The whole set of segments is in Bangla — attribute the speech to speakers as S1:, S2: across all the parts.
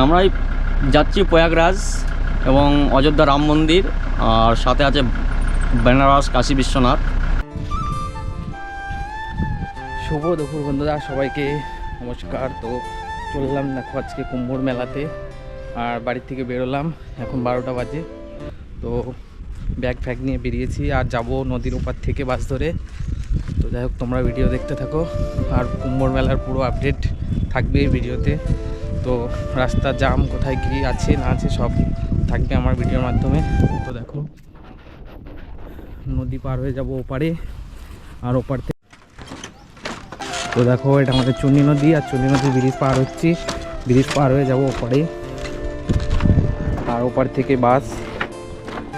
S1: আমরা এই যাচ্ছি প্রয়াগরাজ এবং অযোধ্যা রাম মন্দির, আর সাথে আছে বেনারস, কাশী বিশ্বনাথ।
S2: শুভ দুপুর বন্ধুরা, সবাইকে নমস্কার। তো চললাম দেখো আজকে কুম্ভর মেলাতে, আর বাড়ির থেকে বেরোলাম, এখন বারোটা বাজে। তো ব্যাগ ফ্যাগ নিয়ে বেরিয়েছি, আর যাব নদীর ওপার থেকে বাস ধরে। তো যাই হোক, তোমরা ভিডিও দেখতে থাকো, আর কুম্ভর মেলার পুরো আপডেট থাকবে এই ভিডিওতে। তো রাস্তা জাম কোথায় কী আছে, না আছে সব থাকবে আমার ভিডিওর মাধ্যমে। তো দেখো, নদী পার হয়ে যাব ওপারে, আর ওপার থেকে তো দেখো, এটা আমাদের চুন্নি নদী, আর চুন্নি নদী ব্রিজ পার হচ্ছি। ব্রিজ পার হয়ে যাব ওপারে। আর ওপার থেকে বাস।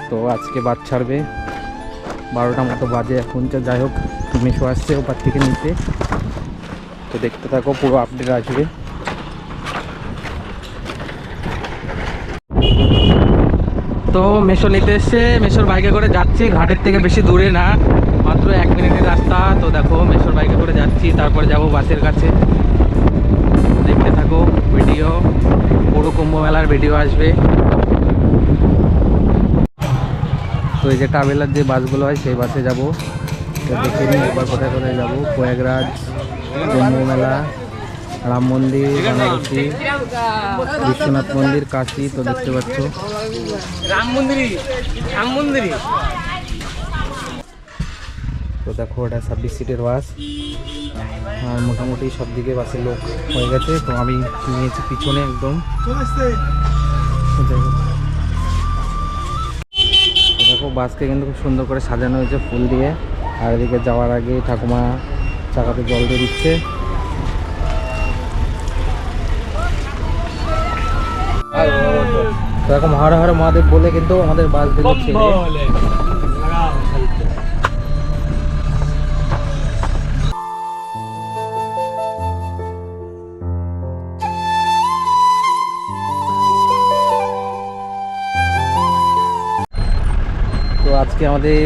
S2: তো আজকে বাস ছাড়বে। বারোটা মতো বাজে এখন যাই হোক, মেশো আসছে ওপার থেকে নিতে তো দেখতে থাকো, পুরো আপডেট আসবে। তো মেশো নিতে এসছে। মেশোর বাইকে করে যাচ্ছি, ঘাটের থেকে বেশি দূরে না, মাত্র এক মিনিটের রাস্তা। তো দেখো, মেশোর বাইকে করে যাচ্ছি, তারপরে যাব বাসের কাছে। দেখতে থাকো, ভিডিও। পুরো কুম্ভ মেলার ভিডিও আসবে। তো এই যে ট্রাভেলার যে বাসগুলো হয়, সেই বাসে যাব। দেখে নিই এবার কোথায় কোথায় যাব। প্রয়াগরাজ, কুম্ভ মেলা, রাম মন্দির, বারাণসী, বিশ্বনাথ মন্দির, কাশি, তো দেখতে পাচ্ছ। তো দেখো ওটা ছাব্বিশ সিটের বাস। আর মোটামুটি সব দিকে বাসের লোক হয়ে গেছে। তো আমি নিয়েছি পিছনে একদম। দেখো, বাসকে কিন্তু খুব সুন্দর করে সাজানো হয়েছে ফুল দিয়ে। আর এদিকে যাওয়ার আগে ঠাকুমা চাকাতে জল দিয়ে দিচ্ছে। এরকম হর হর মহাদেব বলে কিন্তু আমাদের বাস দিল ছেড়ে তো আজকে আমাদের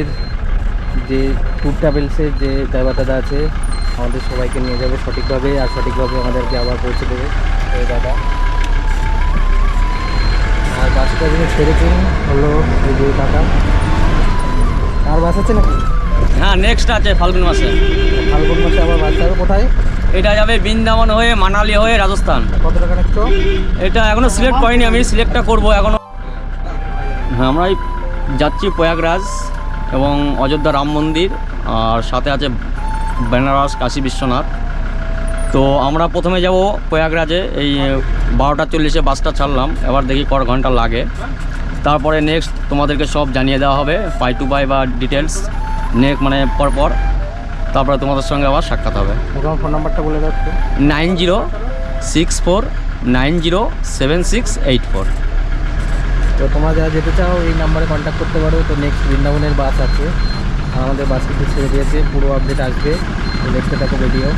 S2: যে ট্যুর ট্রাভেলসের যে ড্রাইভার দাদা আছে আমাদের সবাইকে নিয়ে যাবে সঠিকভাবে আর সঠিকভাবে আমাদেরকে আবার পৌঁছে দেবে। এই দাদা। বাসটা যিনি ছেড়েছেন হলো এই টাকা আর বাস আছে নাকি?
S1: হ্যাঁ নেক্সট আছে ফাল্গুন মাসে।
S2: ফাল্গুন মাসে আবার বাস যাবে কোথায়?
S1: এটা যাবে বৃন্দাবন হয়ে মানালি হয়ে রাজস্থান।
S2: কত টাকা নিচ্ছ
S1: এটা এখনও সিলেক্ট করিনি আমি সিলেক্টটা করব এখনও। হ্যাঁ আমরা যাচ্ছি প্রয়াগরাজ এবং অযোধ্যা রাম মন্দির আর সাথে আছে বেনারস কাশী বিশ্বনাথ। তো আমরা প্রথমে যাব প্রয়াগরাজে এই বারোটা চল্লিশে বাসটা ছাড়লাম এবার দেখি কর ঘণ্টা লাগে। তারপরে নেক্সট তোমাদেরকে সব জানিয়ে দেওয়া হবে পাই টু পাই বা ডিটেলস নেক্সট মানে পরপর তারপরে তোমাদের সঙ্গে আবার সাক্ষাৎ হবে।
S2: ফোন নাম্বারটা বলে দাও।
S1: Nine zero six four nine zero seven six eight four.
S2: তো তোমরা যারা যেতে চাও এই নাম্বারে কন্ট্যাক্ট করতে পারো। তো নেক্সট বৃন্দাবনের বাস আছে। আর আমাদের বাস কিন্তু ছেড়ে দিয়েছে। পুরো আপডেট আসবে। তো দেখতে থাকো ভিডিও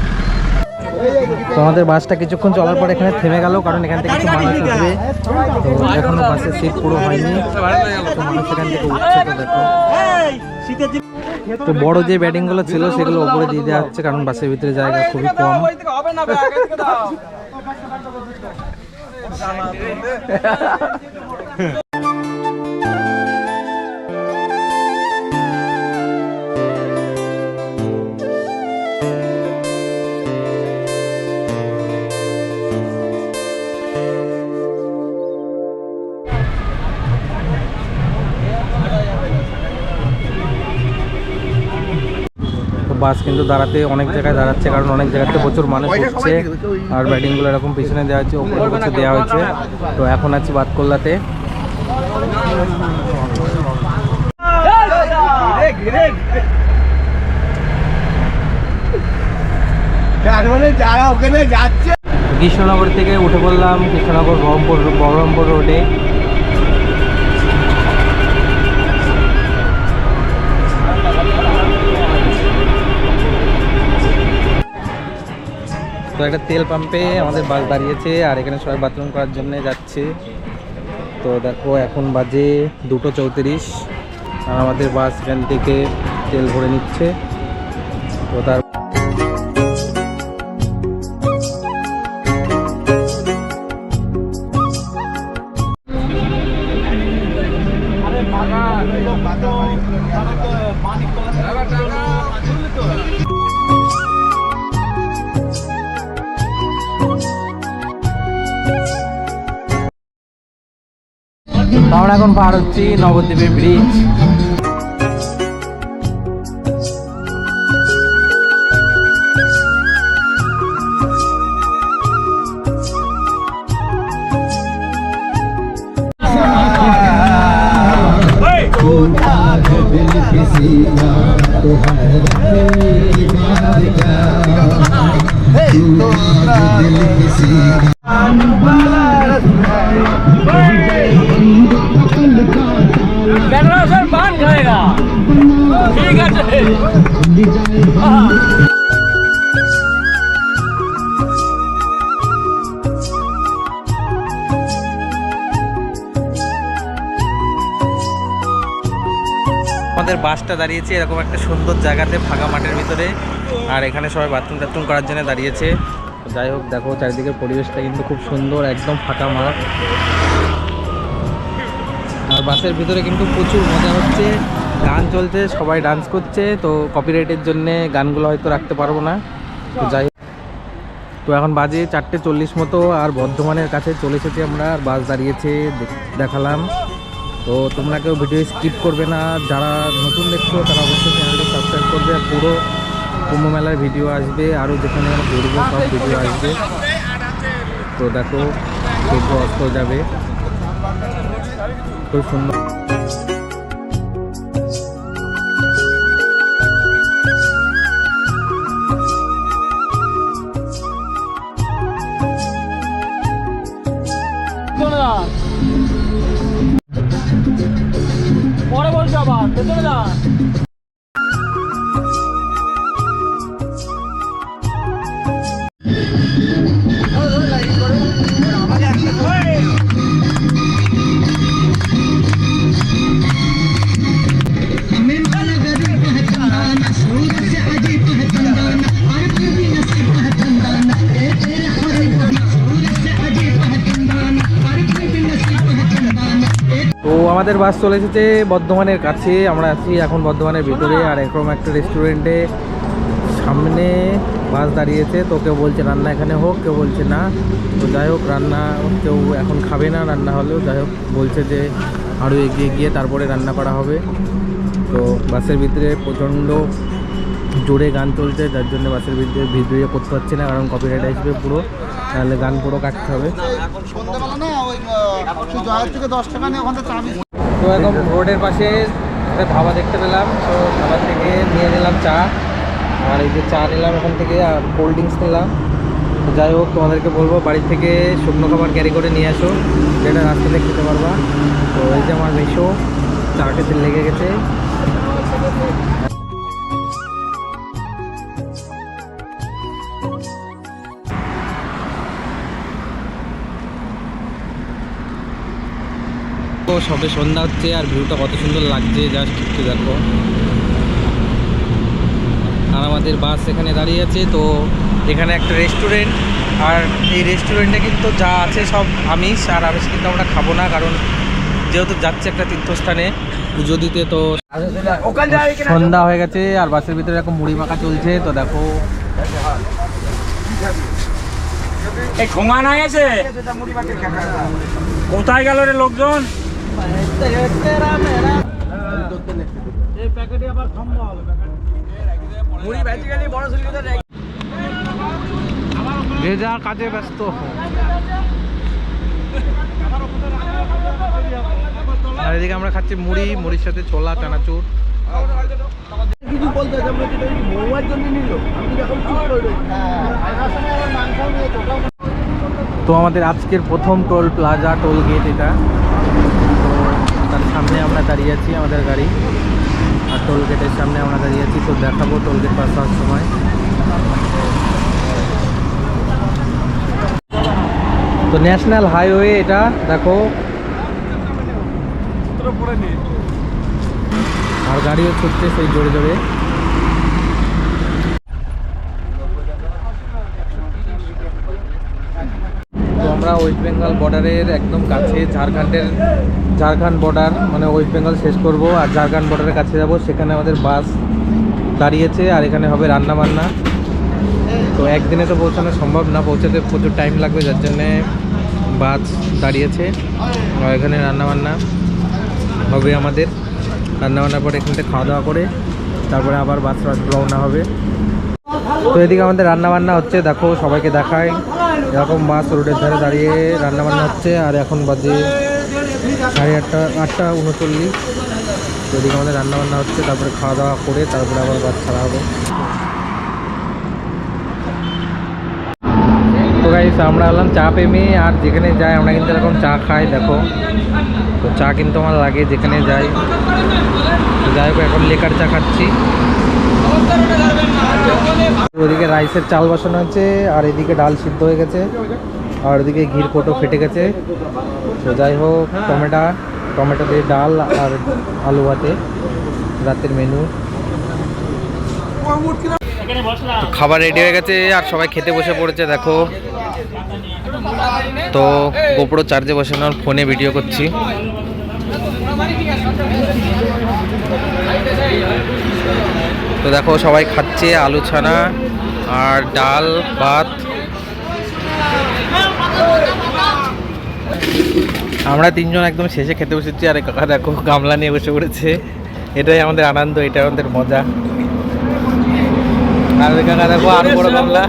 S2: তো আমাদের বাসটা কিছুক্ষণ চলার পর এখানে থেমে গেল, কারণ এখান থেকে কিছু মানুষ উঠবে তো এখনও বাসের সিট পুরো হয়নি। তো বড় যে ব্যাটিংগুলো ছিল, সেগুলো ওপরে দিয়ে দেওয়া হচ্ছে, কারণ বাসের ভিতরে জায়গা খুবই কম। তো বাস কিন্তু দাঁড়াতে অনেক জায়গায় দাঁড়াচ্ছে কারণ অনেক জায়গাতে প্রচুর মানুষ উঠছে আর ব্যাটিংগুলো এরকম পিছনে দেওয়া হচ্ছে ওপরে কিছু দেওয়া হয়েছে। তো এখন আছি বাতকল্লাতে কৃষ্ণনগর থেকে উঠে পড়লাম কৃষ্ণনগর বহরমপুর বহরমপুর রোডে তো একটা তেল পাম্পে আমাদের বাস দাঁড়িয়েছে আর এখানে সবাই বাথরুম করার জন্য যাচ্ছে। তো দেখো এখন বাজে দুটো চৌত্রিশ আর আমাদের বাস এখান থেকে তেল ভরে নিচ্ছে। তো তার আমরা এখন পার হচ্ছি নবদ্বীপের ব্রিজ আমাদের বাসটা দাঁড়িয়েছে এরকম একটা সুন্দর জায়গাতে, ফাঁকা মাঠের ভিতরে। আর এখানে সবাই বাথরুম টাথরুম করার জন্য দাঁড়িয়েছে। যাই হোক, দেখো, চারিদিকের পরিবেশটা কিন্তু খুব সুন্দর, একদম ফাঁকা মাঠ। আর বাসের ভিতরে কিন্তু প্রচুর মজা হচ্ছে। গান চলছে, সবাই ডান্স করছে, তো কপিরাইটের জন্য গানগুলো হয়তো রাখতে পারব না। তো যাই। তো এখন বাজে চারটে চল্লিশ মতো, আর বর্ধমানের কাছে চলে এসেছি আমরা বাস দাঁড়িয়েছে দেখালাম। তো তোমরা কেউ ভিডিও স্কিপ করবে না, যারা নতুন দেখছ, তারা অবশ্যই চ্যানেলটি সাবস্ক্রাইব করবে, আর পুরো কুম্ভ মেলার ভিডিও আসবে আরও যেখানে আমরা ঘুরবো, সব ভিডিও আসবে। তো দেখো সূর্য অস্ত যাবে। খুব সুন্দর।
S1: পরে বলছো আবার ভেতরে যা।
S2: আমাদের বাস চলে এসেছে বর্ধমানের কাছে। আমরা আছি এখন বর্ধমানের ভিতরে আর এরকম একটা রেস্টুরেন্টে সামনে বাস দাঁড়িয়েছে, তো কেউ বলছে রান্না এখানে হোক, কেউ বলছে না। তো যাই হোক, রান্না কেউ এখন খাবে না, রান্না হলেও যাই হোক, বলছে যে আরও এগিয়ে গিয়ে তারপরে রান্না করা হবে। তো বাসের ভিতরে প্রচণ্ড জোরে গান চলছে, যার জন্য বাসের ভিতরে ভিডিও করতে পারছি না, কারণ কপিরাইট আসবে পুরো। তাহলে গান পুরো কাটতে হবে। তো একদম রোডের পাশে একটা ধাবা দেখতে পেলাম। তো ধাবা থেকে নিয়ে নিলাম চা। আর এই যে চা নিলাম ওখান থেকে আর কোল্ড ড্রিঙ্কস নিলাম। তো যাই হোক, তোমাদেরকে বলব, বাড়ি থেকে শুকনো খাবার ক্যারি করে নিয়ে আসো। যেটা রাস্তাতে খেতে পারবা। তো এই যে আমার মেশো, চা খেতে লেগে গেছে। সবে সন্ধ্যা হচ্ছে আর ভিউটা কত সুন্দর লাগছে। জাস্ট একটু দেখো। আর আমাদের বাস এখানে দাঁড়িয়ে আছে, তো এখানে একটা রেস্টুরেন্ট আর এই রেস্টুরেন্টে কিন্তু যা আছে সব আমিষ, আর আমিষ কিন্তু আমরা খাব না, কারণ যেহেতু যাচ্ছে একটা তীর্থস্থানে পুজো দিতে তো সন্ধ্যা হয়ে গেছে, আর বাসের ভিতরে এরকম মুড়ি মাখা চলছে, তো দেখো।
S1: এই কোথায় গেল রে লোকজন?
S2: যে কাজে ব্যস্ত। এদিকে আমরা খাচ্ছি মুড়ি, মুড়ির সাথে ছোলা, চানাচুর। তো আমাদের আজকের প্রথম টোল প্লাজা, টোল গেট এটা। সামনে আমরা দাঁড়িয়ে আছি আমাদের গাড়ি। আর টোল গেটের সামনে আমরা দাঁড়িয়ে আছি, তো দেখাবো টোল গেট পাস হওয়ার সময়। তো ন্যাশনাল হাইওয়ে এটা, দেখো। আর গাড়িও ছুটছে সেই জোরে জোরে তো আমরা ওয়েস্ট বেঙ্গল বর্ডারের একদম কাছে, ঝাড়খণ্ডের, ঝাড়খণ্ড বর্ডার মানে ওয়েস্ট বেঙ্গল শেষ করব, আর ঝাড়খণ্ড বর্ডারের কাছে যাব। সেখানে আমাদের বাস দাঁড়িয়েছে, আর এখানে হবে রান্না বান্না তো একদিনে তো পৌঁছানো সম্ভব না, পৌঁছাতে প্রচুর টাইম লাগবে, যার জন্যে বাস দাঁড়িয়েছে। আর এখানে রান্নাবান্না হবে আমাদের। রান্নাবান্নার পরে এখান খাওয়া দাওয়া করে, তারপরে আবার বাস রওনা হবে। তো এদিকে আমাদের রান্নাবান্না হচ্ছে, দেখো সবাইকে দেখায়। এরকম বাস রোডের ধারে দাঁড়িয়ে রান্নাবান্না হচ্ছে, আর এখন বাজে সাড়ে আটটা আটটা উনচল্লিশ। তো এদিকে আমাদের রান্নাবান্না হচ্ছে, তারপরে খাওয়া দাওয়া করে তারপরে আবার বাস ছাড়া হবে। তো আমরা এলাম চা প্রেমী, আর যেখানে যাই আমরা কিন্তু এরকম চা খাই, দেখো। তো চা কিন্তু আমার লাগে যেখানে যাই। যাই হোক, এখন লেকার চা খাচ্ছি। ওদিকে রাইসের চাল বসানো হয়েছে, আর এদিকে ডাল সিদ্ধ হয়ে গেছে, আর ওদিকে ঘির কোটো ফেটে গেছে। তো যাই হোক, টমেটা, টমেটো দিয়ে ডাল আর আলু ভাতে, রাতের মেনু খাবার রেডি হয়ে গেছে, আর সবাই খেতে বসে পড়েছে, দেখো। তো গোপ্রো চার্জে বসানোর ফোনে ভিডিও করছি। তো দেখো সবাই খাচ্ছে আলু ছানা আর ডাল ভাত। আমরা তিনজন একদম শেষে খেতে বসেছি আর কাকা দেখো গামলা নিয়ে বসে পড়েছে। এটাই আমাদের আনন্দ এটাই আমাদের মজা। আর কাকা দেখো আরও বড় গামলা।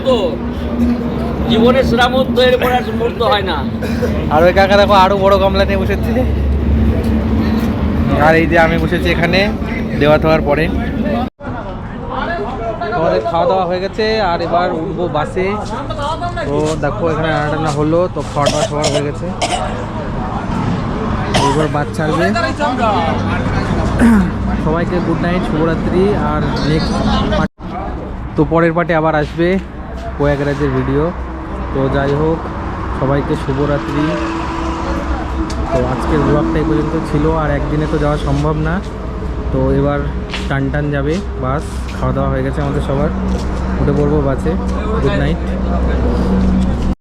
S1: এরপর আর মুহূর্ত হয় না।
S2: আর ওই কাকা দেখো আরও বড় গামলা নিয়ে বসেছে। আর এই যে আমি বসেছি এখানে দেওয়া থাকার পরে। আমাদের খাওয়া দাওয়া হয়ে গেছে, আর এবার উঠবো বাসে। তো দেখো, এখানে রান্না টান্না হলো, তো খাওয়া দাওয়া হয়ে গেছে। এবার বাস ছাড়বে। সবাইকে গুড নাইট শুভরাত্রি, আর নেক্সট তো পরের পার্টে আবার আসবে প্রয়াগরাজের ভিডিও তো যাই হোক, সবাইকে শুভরাত্রি। তো আজকের ব্লগটা এই পর্যন্ত ছিল, আর একদিনে তো যাওয়া সম্ভব না। তো এবার টান টান যাবে বাস। খাওয়া দাওয়া হয়ে গেছে আমাদের সবার। উঠে পড়ব বাসে। Good night